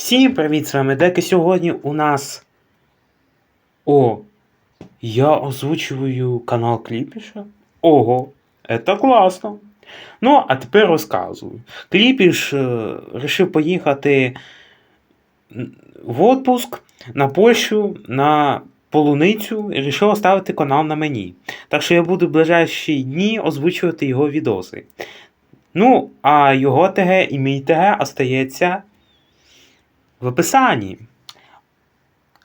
Всім привіт, з вами Дека. Сьогодні у нас. О! Я озвучую канал Кліпіша. Ого, це класно. Ну, а тепер розказую. Кліпіш е, поїхати в отпуск на Польщу на полуницю і вирішив оставити канал на мені. Так що я буду в ближайші дні озвучувати його відоси. Ну, а його ТГ і мій ТГ остається в описанні.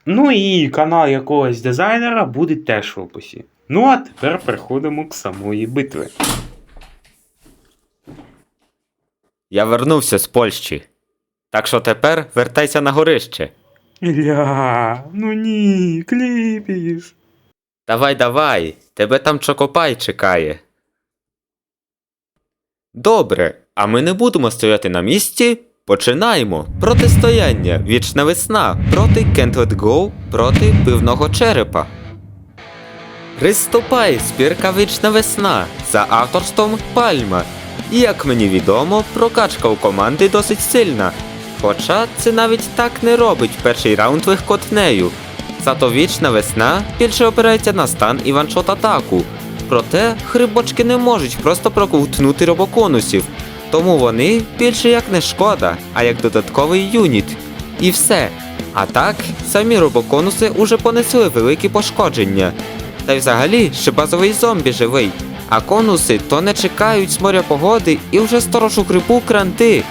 Ну і канал якогось дизайнера буде теж в описі. Ну а тепер переходимо к самої битви. Я вернувся з Польщі. Так що тепер вертайся на горище. Ля, ну ні, кліпіш. Давай, давай, тебе там Чокопай чекає. Добре, а ми не будемо стояти на місці. Починаємо. Протистояння. Вічна весна проти Can't Let Go проти пивного черепа. Приступай, збірка Вічна весна за авторством Пальма. І як мені відомо, прокачка у команди досить сильна. Хоча це навіть так не робить перший раунд легкотнею. Зато вічна весна більше опирається на стан і ваншот атаку. Проте хрибочки не можуть просто проковтнути робоконусів, тому вони більше як не шкода, а як додатковий юніт. І все. А так, самі робоконуси уже понесли великі пошкодження. Та й взагалі ще базовий зомбі живий. А конуси то не чекають з моря погоди і вже сторожу грибу кранти.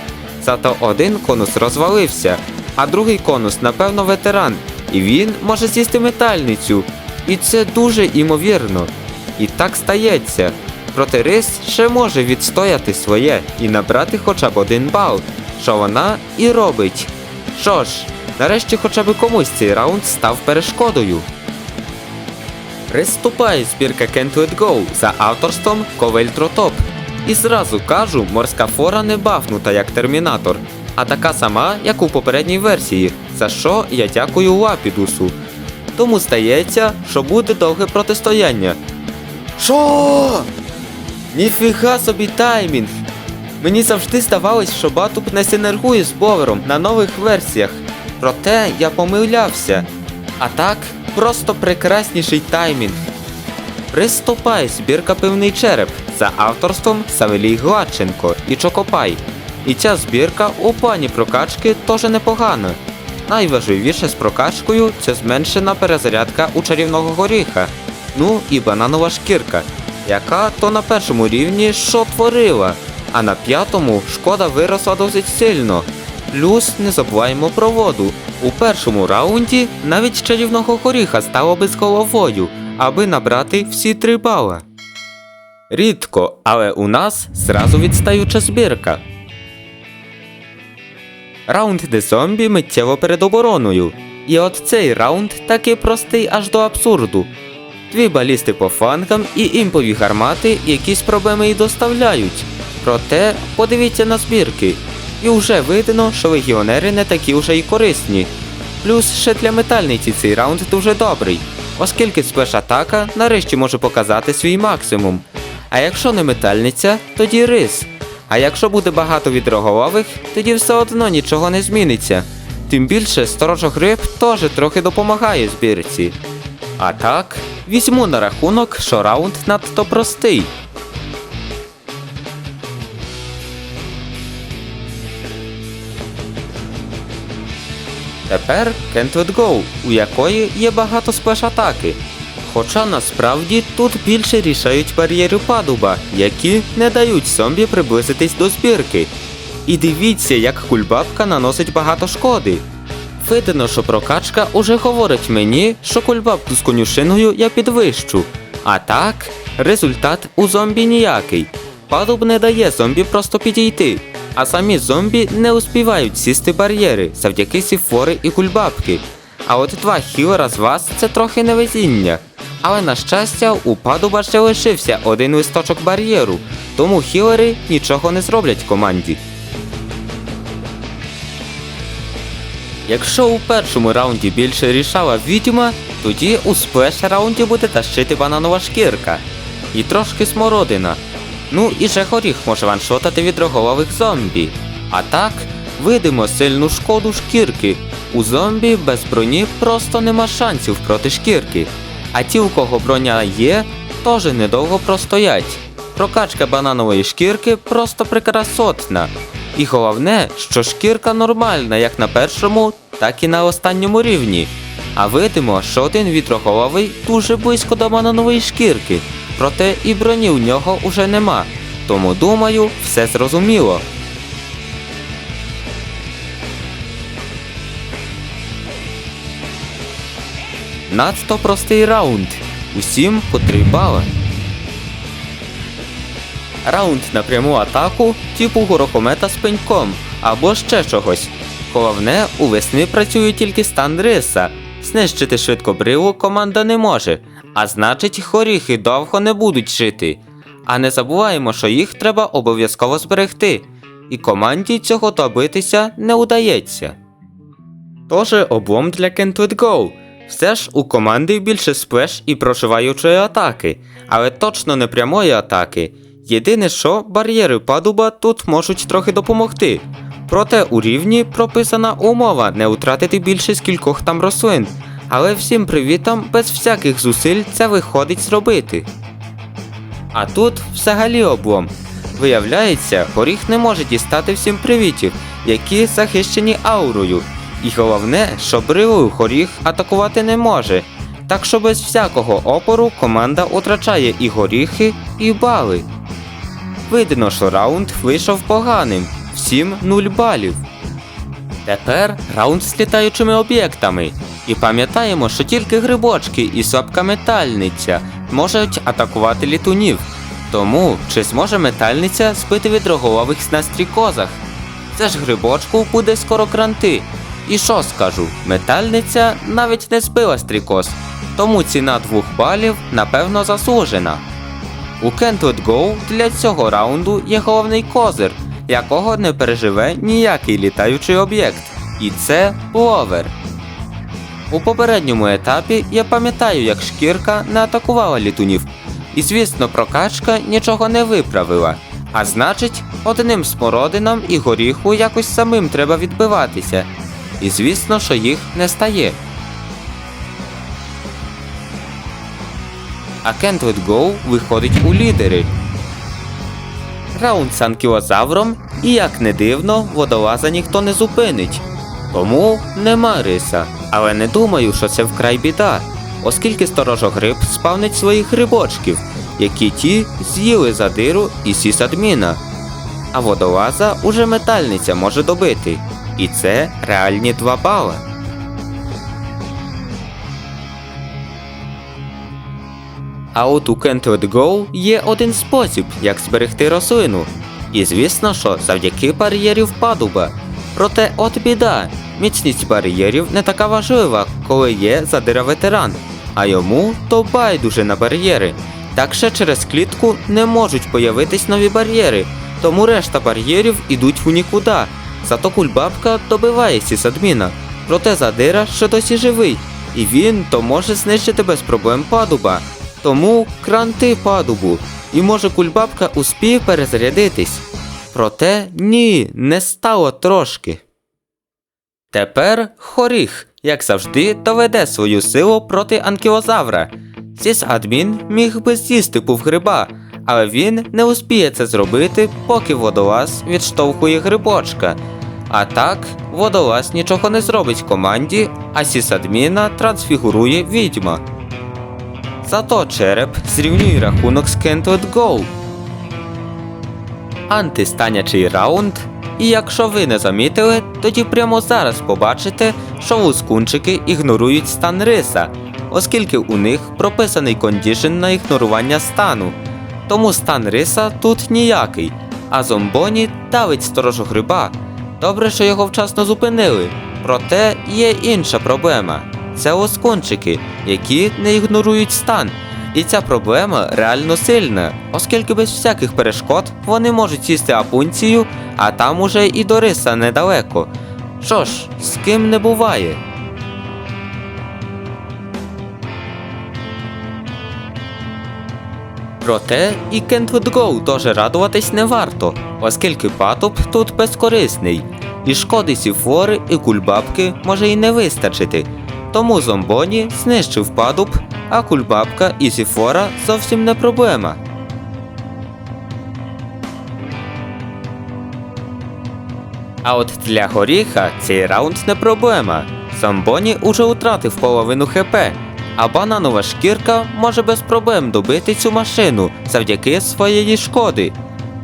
Зато один конус розвалився, а другий конус, напевно, ветеран, і він може з'їсти метальницю. І це дуже імовірно. І так стається. Проте рис ще може відстояти своє і набрати хоча б один бал, що вона і робить. Що ж, нарешті хоча б комусь цей раунд став перешкодою. Приступає збірка Can't Let Go за авторством Ковель Тротоп. І зразу кажу, морська фора не бафнута як термінатор, а така сама, як у попередній версії, за що я дякую Лапідусу. Тому здається, що буде довге протистояння. Що? Ніфіга собі таймінг! Мені завжди здавалось, що Батуб не синергує з Бовером на нових версіях. Проте я помилявся. А так, просто прекрасніший таймінг. Приступай збірка Пивний череп за авторством Савелій Гладченко і Чокопай. І ця збірка у плані прокачки теж непогана. Найважливіше з прокачкою це зменшена перезарядка у чарівного горіха. Ну і бананова шкірка, яка то на першому рівні що творила, а на п'ятому шкода виросла досить сильно. Плюс не забуваємо про воду. У першому раунді навіть чарівного горіха стало би з головою, аби набрати всі три бала. Рідко, але у нас зразу відстаюча збірка. Раунд де зомбі миттєво перед обороною. І от цей раунд такий простий аж до абсурду. Дві балісти по флангам і імпові гармати якісь проблеми і доставляють. Проте подивіться на збірки. І вже видно, що легіонери не такі вже й корисні. Плюс ще для метальниці цей раунд дуже добрий, оскільки спеш-атака нарешті може показати свій максимум. А якщо не метальниця, тоді рис. А якщо буде багато відроголових, тоді все одно нічого не зміниться. Тим більше сторожогриб теж трохи допомагає збірці. А так, візьму на рахунок, що раунд надто простий. Тепер Let Go, у якої є багато сплеш-атаки. Хоча насправді тут більше рішають бар'єри падуба, які не дають зомбі приблизитись до збірки. І дивіться, як кульбабка наносить багато шкоди. Видно, що прокачка уже говорить мені, що кульбабку з конюшиною я підвищу. А так, результат у зомбі ніякий. Падуб не дає зомбі просто підійти, а самі зомбі не успівають сісти бар'єри завдяки сіфори і кульбабки. А от два хілера з вас це трохи невезіння. Але на щастя, у падуба ще лишився один листочок бар'єру, тому хілери нічого не зроблять команді. Якщо у першому раунді більше рішала відьма, тоді у сплеш раунді буде тащити бананова шкірка. І трошки смородина. Ну і же може ваншотати від роголових зомбі. А так, видимо сильну шкоду шкірки. У зомбі без броні просто нема шансів проти шкірки. А ті, у кого броня є, теж недовго простоять. Прокачка бананової шкірки просто прекрасотна. І головне, що шкірка нормальна як на першому, так і на останньому рівні. А видимо, що один вітроголовий дуже близько до бананової шкірки, проте і броні у нього уже нема. Тому думаю, все зрозуміло. Надто простий раунд. Усім по 3 бала. Раунд на пряму атаку, типу горохомета з пеньком або ще чогось. Головне, у весни працює тільки стан риса. Знищити швидкобриву команда не може, а значить, горіхи довго не будуть жити. А не забуваємо, що їх треба обов'язково зберегти, і команді цього добитися не удається. Тоже облом для Go. Все ж у команди більше сплеш і прошиваючої атаки, але точно не прямої атаки. Єдине, що бар'єри падуба тут можуть трохи допомогти. Проте у рівні прописана умова не втратити більше з кількох там рослин. Але всім привітам без всяких зусиль це виходить зробити. А тут взагалі облом. Виявляється, горіх не може дістати всім привітів, які захищені аурою. І головне, що бривою горіх атакувати не може. Так що без всякого опору команда втрачає і горіхи, і бали. Видно, що раунд вийшов поганим. Всім 0 балів. Тепер раунд з літаючими об'єктами. І пам'ятаємо, що тільки грибочки і сопка метальниця можуть атакувати літунів. Тому чи зможе метальниця збити відроголових на стрікозах? Це ж грибочку буде скоро кранти. І що скажу, метальниця навіть не збила стрікоз, тому ціна двох балів напевно заслужена. У Can't Let для цього раунду є головний козир, якого не переживе ніякий літаючий об'єкт, і це ловер. У попередньому етапі я пам'ятаю, як шкірка не атакувала літунів, і звісно, прокачка нічого не виправила. А значить, одним смородинам і горіху якось самим треба відбиватися. І звісно, що їх не стає. А Let Go виходить у лідери. Раунд з анкілозавром, і як не дивно, водолаза ніхто не зупинить. Тому нема риса. Але не думаю, що це вкрай біда, оскільки сторожогриб спавнить своїх грибочків, які ті з'їли задиру і сісадміна. А водолаза уже метальниця може добити. І це реальні 2 бали. А от у Let Go є один спосіб, як зберегти рослину. І звісно, що завдяки бар'єрів падуба. Проте от біда, міцність бар'єрів не така важлива, коли є задира ветеран, а йому то байдуже на бар'єри. Так ще через клітку не можуть появитись нові бар'єри, тому решта бар'єрів ідуть в нікуди. Зато кульбабка добиває сісадміна. Проте задира ще досі живий, і він то може знищити без проблем падуба. Тому кранти падубу, і може кульбабка успіє перезарядитись. Проте ні, не стало трошки. Тепер хоріх, як завжди, доведе свою силу проти анкілозавра. Сіс адмін міг би з'їсти півгриба, але він не успіє це зробити, поки водолаз відштовхує грибочка. А так, водолаз нічого не зробить команді, а сісадміна трансфігурує відьма. Зато череп зрівнює рахунок з Let Go. Антистанячий раунд. І якщо ви не замітили, тоді прямо зараз побачите, що лускунчики ігнорують стан риса, оскільки у них прописаний кондішн на ігнорування стану. Тому стан риса тут ніякий, а зомбоні давить сторожу гриба. Добре, що його вчасно зупинили. Проте є інша проблема це лоскунчики, які не ігнорують стан. І ця проблема реально сильна, оскільки без всяких перешкод вони можуть сісти апунцію, а там уже і до риса недалеко. Що ж, з ким не буває. Проте і Go теж радуватись не варто, оскільки патуб тут безкорисний. І шкоди сіфори і кульбабки може і не вистачити. Тому зомбоні знищив падуб, а кульбабка і сіфора зовсім не проблема. А от для горіха цей раунд не проблема. Зомбоні уже втратив половину ХП, а бананова шкірка може без проблем добити цю машину завдяки своєї шкоди.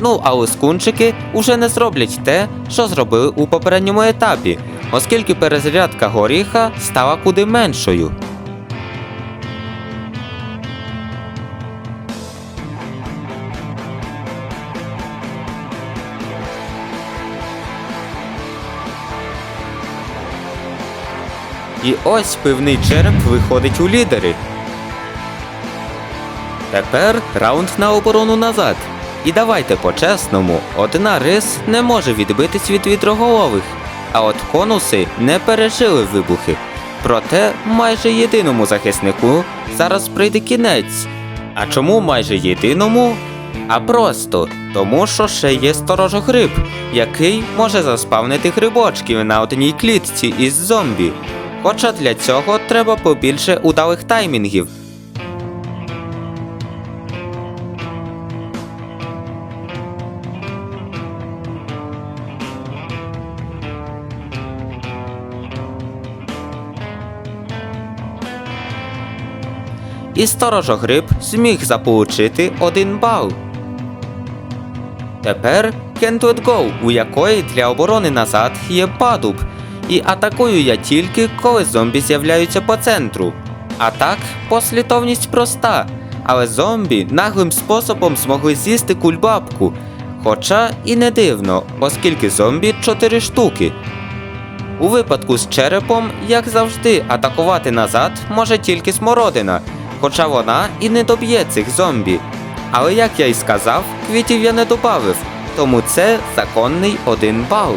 Ну, а лискунчики уже не зроблять те, що зробили у попередньому етапі, оскільки перезарядка горіха стала куди меншою. І ось пивний череп виходить у лідери. Тепер раунд на оборону назад. І давайте по-чесному, одна рис не може відбитись від вітроголових, конуси не пережили вибухи. Проте майже єдиному захиснику зараз прийде кінець. А чому майже єдиному? А просто тому, що ще є сторожогриб, який може заспавнити грибочки на одній клітці із зомбі. Хоча для цього треба побільше удалих таймінгів. І сторожогриб зміг заполучити один бал. Тепер Let Go, у якої для оборони назад є падуб. І атакую я тільки, коли зомбі з'являються по центру. А так, послідовність проста, але зомбі наглим способом змогли з'їсти кульбабку. Хоча і не дивно, оскільки зомбі 4 штуки. У випадку з черепом, як завжди, атакувати назад може тільки смородина, хоча вона і не доб'є цих зомбі. Але як я й сказав, квітів я не добавив, тому це законний один бал.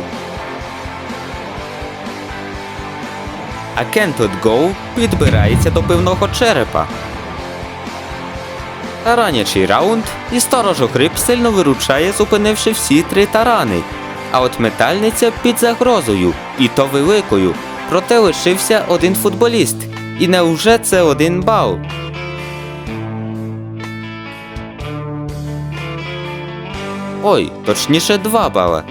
А Can't Let підбирається до пивного черепа. Таранячий раунд і сторожогриб сильно виручає, зупинивши всі три тарани. А от метальниця під загрозою, і то великою. Проте лишився один футболіст. І невже це один бал? Ой, точніше два бала.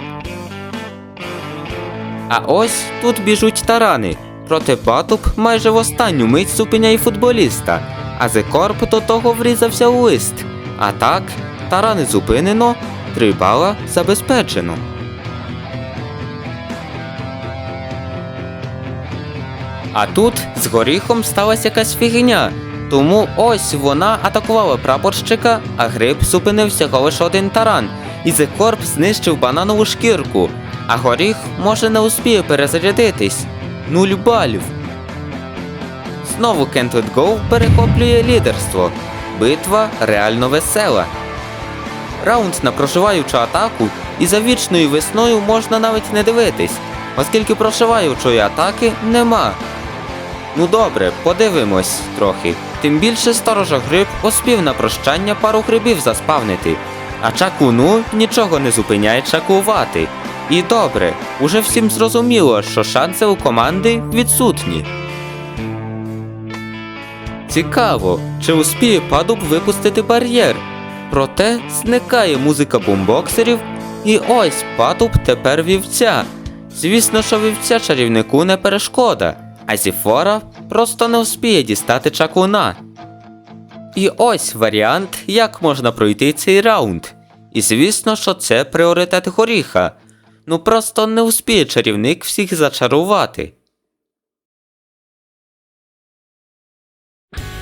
А ось тут біжуть тарани. Проте Батуб майже в останню мить зупиняє футболіста, а Зекорп до того врізався у лист. А так, тарани зупинено, три бала забезпечено. А тут з горіхом сталася якась фігня. Тому ось вона атакувала прапорщика, а гриб зупинив всього лише один таран, і Зекорп знищив бананову шкірку, а горіх може не успіє перезарядитись. Нуль балів. Знову Let Go перехоплює лідерство. Битва реально весела. Раунд на прошиваючу атаку і за вічною весною можна навіть не дивитись, оскільки прошиваючої атаки нема. Ну добре, подивимось трохи. Тим більше сторожа гриб успів на прощання пару грибів заспавнити, а чакуну нічого не зупиняє чакувати. І добре, уже всім зрозуміло, що шанси у команди відсутні. Цікаво, чи успіє падуб випустити бар'єр. Проте зникає музика бумбоксерів, і ось падуб тепер вівця. Звісно, що вівця чарівнику не перешкода, а Зіфора просто не успіє дістати чаклуна. І ось варіант, як можна пройти цей раунд. І звісно, що це пріоритет горіха. Ну просто не успіє чарівник всіх зачарувати.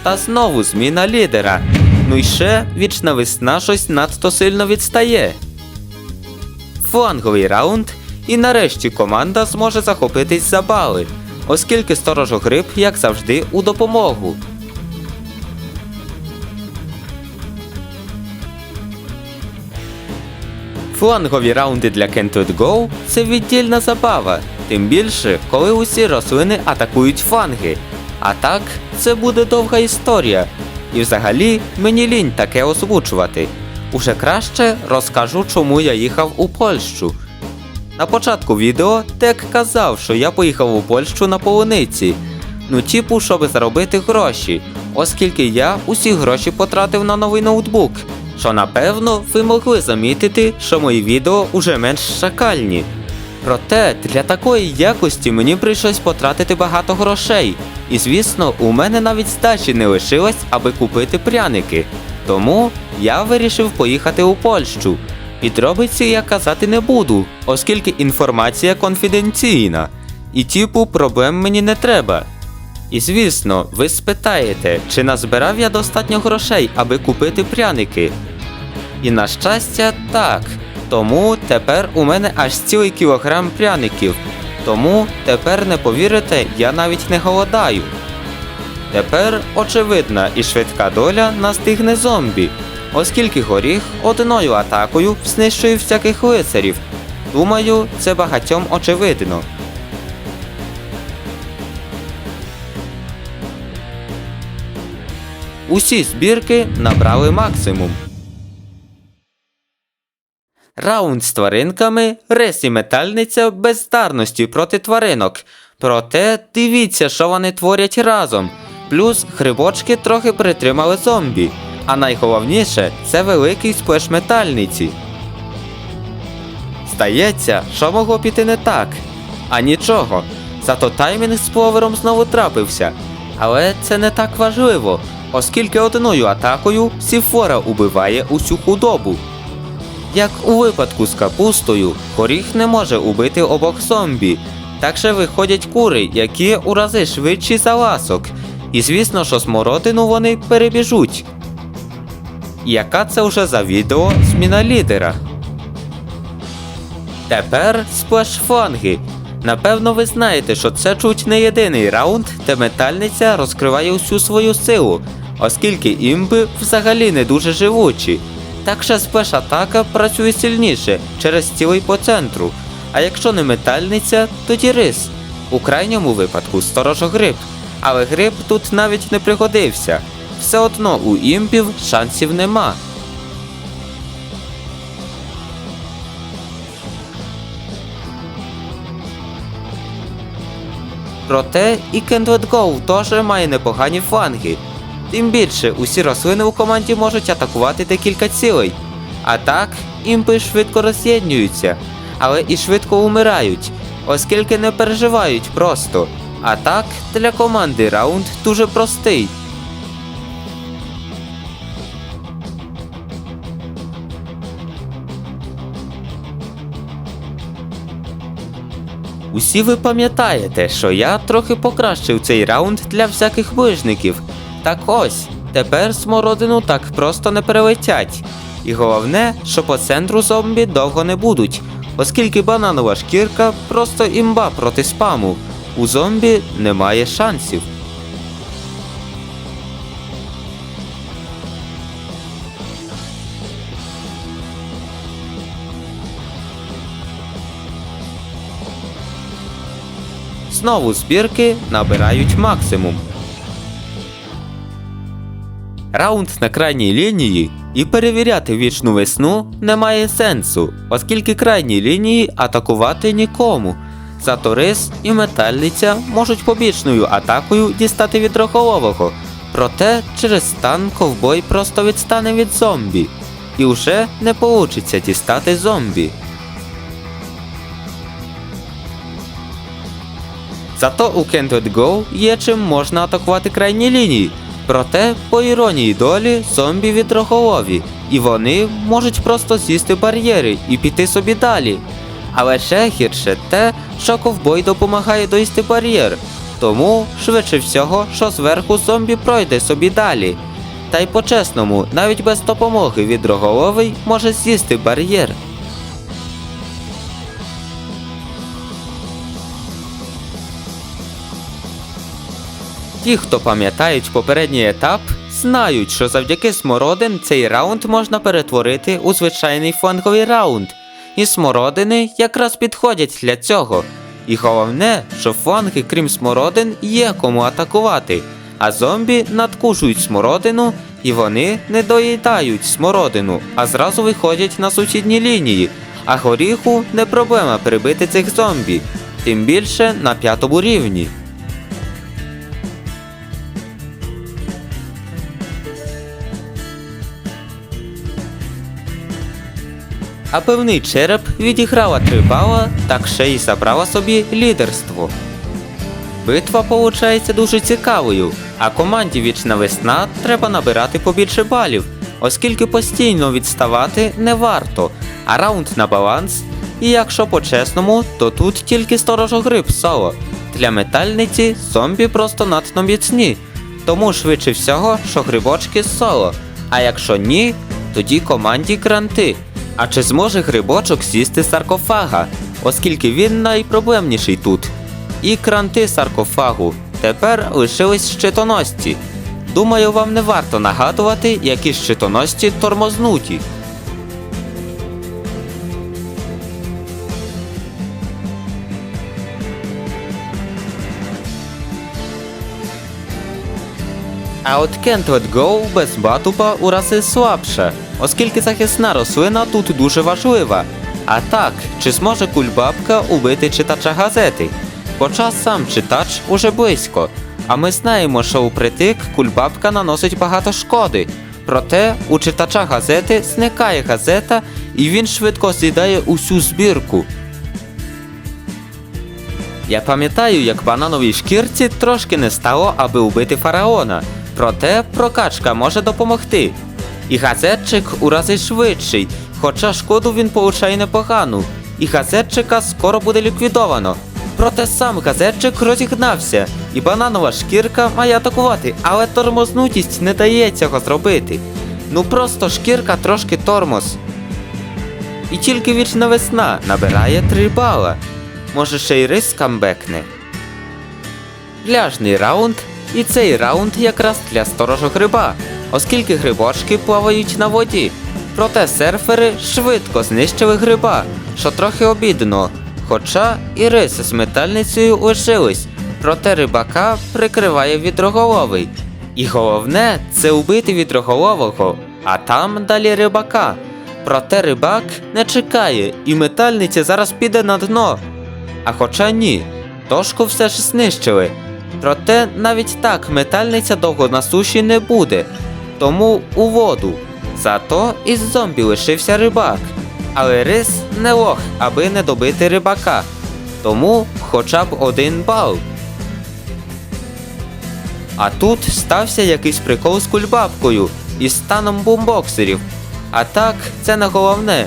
Та знову зміна лідера. Ну і ще вічна весна щось надто сильно відстає. Фланговий раунд, і нарешті команда зможе захопитись за бали, оскільки сторожогриб, як завжди, у допомогу. Флангові раунди для Let Go – це віддільна забава, тим більше, коли усі рослини атакують фланги. А так, це буде довга історія. І взагалі мені лінь таке озвучувати. Уже краще розкажу, чому я їхав у Польщу. На початку відео Тек казав, що я поїхав у Польщу на полуниці. Ну, типу, щоб заробити гроші, оскільки я усі гроші потратив на новий ноутбук. Що напевно ви могли замітити, що мої відео уже менш шакальні. Проте для такої якості мені прийшлось потратити багато грошей. І звісно, у мене навіть здачі не лишилось, аби купити пряники. Тому я вирішив поїхати у Польщу. Підробиці я казати не буду, оскільки інформація конфіденційна. І типу проблем мені не треба. І звісно, ви спитаєте, чи назбирав я достатньо грошей, аби купити пряники. І на щастя, так. Тому тепер у мене аж цілий кілограм пряників. Тому тепер не повірите, я навіть не голодаю. Тепер очевидна і швидка доля настигне зомбі, оскільки горіх одною атакою знищує всяких лицарів. Думаю, це багатьом очевидно. Усі збірки набрали максимум. Раунд з тваринками, рис і метальниця бездарності проти тваринок. Проте дивіться, що вони творять разом. Плюс грибочки трохи притримали зомбі. А найголовніше це великий сплеш метальниці. Здається, що могло піти не так. А нічого. Зато таймінг з повером знову трапився. Але це не так важливо, оскільки одною атакою Сіфора убиває усю худобу. Як у випадку з капустою, горіх не може убити обох зомбі. Так ще виходять кури, які у рази швидші за ласок. І звісно, що смородину вони перебіжуть. Яка це вже за відео зміна лідера? Тепер сплеш-фланги. Напевно, ви знаєте, що це чуть не єдиний раунд, де метальниця розкриває всю свою силу, оскільки імби взагалі не дуже живучі. Так що сплеш-атака працює сильніше через цілий по центру. А якщо не метальниця, тоді рис. У крайньому випадку сторожогриб. Але гриб тут навіть не пригодився. Все одно у імбів шансів нема. Проте і Kindred Go теж має непогані фланги. Тим більше усі рослини у команді можуть атакувати декілька цілей. А так, імпи швидко роз'єднюються, але і швидко умирають, оскільки не переживають просто. А так, для команди раунд дуже простий. Усі ви пам'ятаєте, що я трохи покращив цей раунд для всяких ближників. Так ось, тепер смородину так просто не перелетять. І головне, що по центру зомбі довго не будуть, оскільки бананова шкірка просто імба проти спаму. У зомбі немає шансів. Знову збірки набирають максимум. Раунд на крайній лінії і перевіряти вічну весну немає сенсу, оскільки крайні лінії атакувати нікому. Зато рис і метальниця можуть побічною атакою дістати від рохолового. Проте через стан ковбой просто відстане від зомбі. І вже не получиться дістати зомбі. Зато у Can't Go є чим можна атакувати крайні лінії. Проте, по іронії долі, зомбі відроголові, і вони можуть просто з'їсти бар'єри і піти собі далі. Але ще гірше те, що ковбой допомагає доїсти бар'єр, тому швидше всього, що зверху зомбі пройде собі далі. Та й по-чесному, навіть без допомоги відроголовий може з'їсти бар'єр. Ті, хто пам'ятають попередній етап, знають, що завдяки смородин цей раунд можна перетворити у звичайний фланговий раунд. І смородини якраз підходять для цього. І головне, що фланги, крім смородин, є кому атакувати, а зомбі надкушують смородину, і вони не доїдають смородину, а зразу виходять на сусідні лінії, А горіху не проблема перебити цих зомбі, тим більше на п'ятому рівні. А певний череп відіграла три бала, так ще й забрала собі лідерство. Битва получається дуже цікавою, а команді Вічна весна треба набирати побільше балів, оскільки постійно відставати не варто, а раунд на баланс. І якщо по-чесному, то тут тільки сторожогриб соло. Для метальниці зомбі просто надто міцні, тому швидше всього, що грибочки соло. А якщо ні, тоді команді кранти. А чи зможе грибочок сісти саркофага, оскільки він найпроблемніший тут? І кранти саркофагу. Тепер лишились щитоносці. Думаю, вам не варто нагадувати, які щитоносці тормознуті. А от Let Go без батупа у рази слабша, оскільки захисна рослина тут дуже важлива. А так, чи зможе кульбабка убити читача газети? Хоча сам читач уже близько. А ми знаємо, що у притик кульбабка наносить багато шкоди. Проте у читача газети зникає газета, і він швидко з'їдає усю збірку. Я пам'ятаю, як банановій шкірці трошки не стало, аби убити фараона. Проте прокачка може допомогти. І газетчик у рази швидший, хоча шкоду він получає непогану. І газетчика скоро буде ліквідовано. Проте сам газетчик розігнався, і бананова шкірка має атакувати, але тормознутість не дає цього зробити. Ну просто шкірка трошки тормоз. І тільки вічна весна набирає 3 бала. Може ще й рис камбекне. Пляжний раунд, і цей раунд якраз для сторожа гриба, оскільки грибочки плавають на воді. Проте серфери швидко знищили гриба, що трохи обідно. Хоча і рис з метальницею лишились, проте рибака прикриває відроголовий. І головне це убити відроголового, а там далі рибака. Проте рибак не чекає, і метальниця зараз піде на дно. А хоча ні, дошку все ж знищили. Проте навіть так метальниця довго на суші не буде, тому у воду. Зато із зомбі лишився рибак. Але рис не лох, аби не добити рибака. Тому хоча б один бал. А тут стався якийсь прикол з кульбабкою і станом бумбоксерів. А так, це не головне.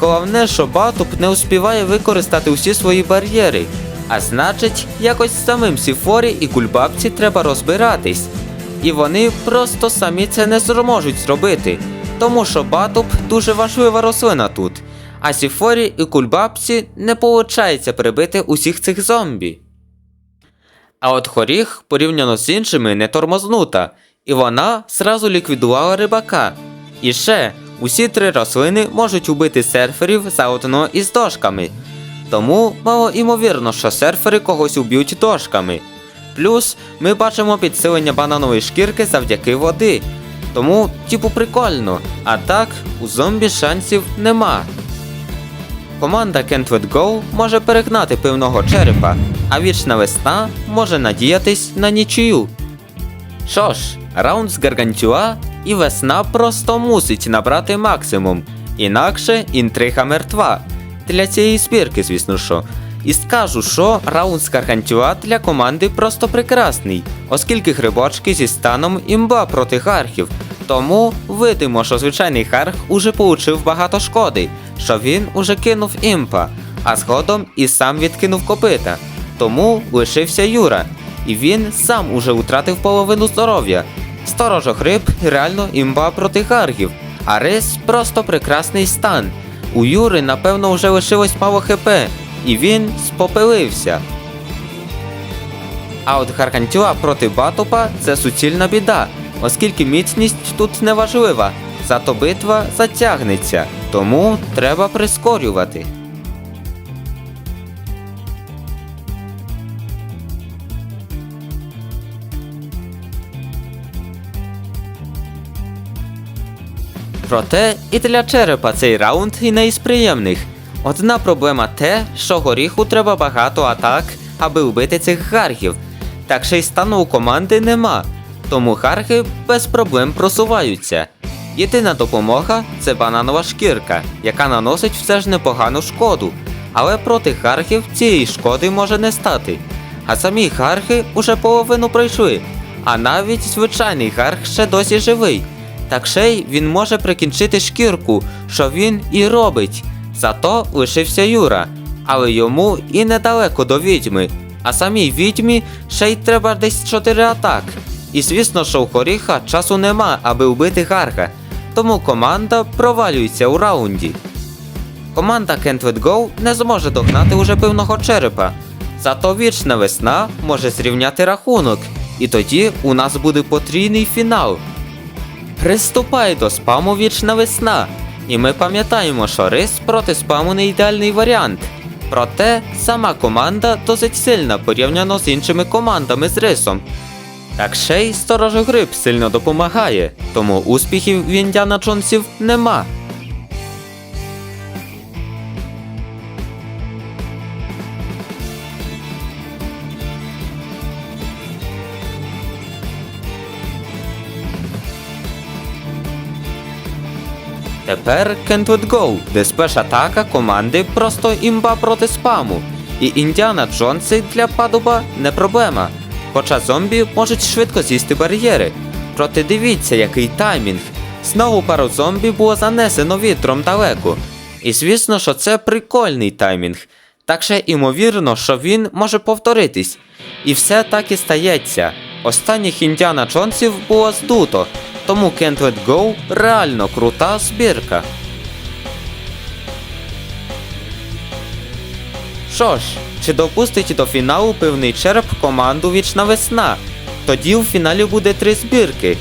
Головне, що Батуп не успіває використати усі свої бар'єри. А значить, якось самим Сіфорі і кульбабці треба розбиратись. І вони просто самі це не зможуть зробити, тому що Батуп дуже важлива рослина тут. А Сіфорі і кульбабці не виходить прибити усіх цих зомбі. А от горіх, порівняно з іншими, не тормознута, і вона зразу ліквідувала рибака. І ще, усі три рослини можуть убити серферів заодно із дошками. Тому мало імовірно, що серфери когось уб'ють дошками. Плюс ми бачимо підсилення бананової шкірки завдяки води. Тому, типу, прикольно. А так, у зомбі шансів нема. Команда Can't Let Go може перегнати пивного черепа, а вічна весна може надіятись на нічию. Що ж, раунд з Гаргантюа і весна просто мусить набрати максимум, інакше інтрига мертва. Для цієї збірки, звісно що. І скажу, що раунд з Гаргантюа для команди просто прекрасний, оскільки грибочки зі станом імба проти гархів. Тому видимо, що звичайний харх уже получив багато шкоди, що він уже кинув імпа, а згодом і сам відкинув копита. Тому лишився Юра, і він сам уже втратив половину здоров'я. Сторожо гриб реально імба проти гаргів, а рис просто прекрасний стан. У Юри, напевно, вже лишилось мало хп, і він спопилився. А от Гаргантюа проти Батупа це суцільна біда, оскільки міцність тут не важлива, зато битва затягнеться, тому треба прискорювати. Проте і для черепа цей раунд і не із приємних, Одна проблема те, що горіху треба багато атак, аби вбити цих гаргів. Так ще й стану у команди нема, тому гарги без проблем просуваються. Єдина допомога це бананова шкірка, яка наносить все ж непогану шкоду. Але проти гаргів цієї шкоди може не стати. А самі гарги уже половину пройшли, а навіть звичайний гарг ще досі живий. Так ще й він може прикінчити шкірку, що він і робить. Зато лишився Юра, але йому і недалеко до відьми. А самій відьмі ще й треба десь 4 атак. І звісно, що у Хоріха часу нема, аби вбити Гарга, тому команда провалюється у раунді. Команда Can't Let Go не зможе догнати уже пивного черепа. Зато вічна весна може зрівняти рахунок, і тоді у нас буде потрійний фінал. Приступай до спаму вічна весна. І ми пам'ятаємо, що рис проти спаму не ідеальний варіант. Проте сама команда досить сильна порівняно з іншими командами з рисом. Так ще й сторожогриб сильно допомагає, тому успіхів в Індіана Джонсів нема. Тепер Can't Let Go, де спеш-атака команди просто імба проти спаму. І Індіана Джонси для падуба не проблема. Хоча зомбі можуть швидко з'їсти бар'єри. Проте дивіться, який таймінг. Знову пару зомбі було занесено вітром далеко. І звісно, що це прикольний таймінг. Так ще імовірно, що він може повторитись. І все так і стається. Останніх Індіана Джонсів було здуто, тому Can't Let Go реально крута збірка. Що ж, чи допустить до фіналу пивний череп команду Вічна весна? Тоді у фіналі буде три збірки.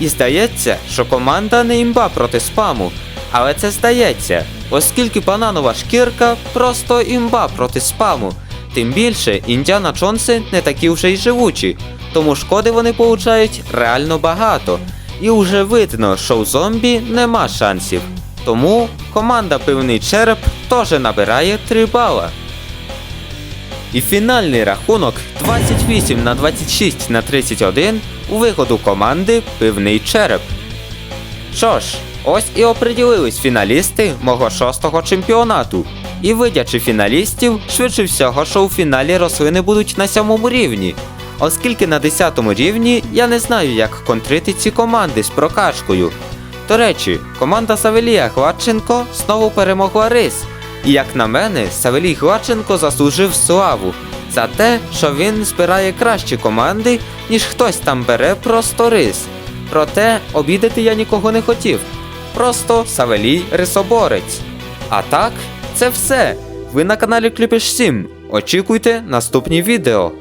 І здається, що команда не імба проти спаму. Але це здається, оскільки бананова шкірка просто імба проти спаму. Тим більше Індіана Джонси не такі вже й живучі, тому шкоди вони получають реально багато. І вже видно, що у зомбі нема шансів. Тому команда Пивний Череп теж набирає 3 бала. І фінальний рахунок 28 на 26 на 31 у вигоду команди Пивний Череп. Що ж, ось і оприділились фіналісти мого шостого чемпіонату. І видячи фіналістів, швидше всього, що у фіналі рослини будуть на сьомому рівні. Оскільки на 10 рівні я не знаю, як контрити ці команди з прокачкою. До речі, команда Савелія Гладченко знову перемогла рис. І як на мене, Савелій Гладченко заслужив славу за те, що він збирає кращі команди, ніж хтось там бере просто рис. Проте обідати я нікого не хотів. Просто Савелій Рисоборець. А так, це все. Ви на каналі Кліпіш 7. Очікуйте наступні відео.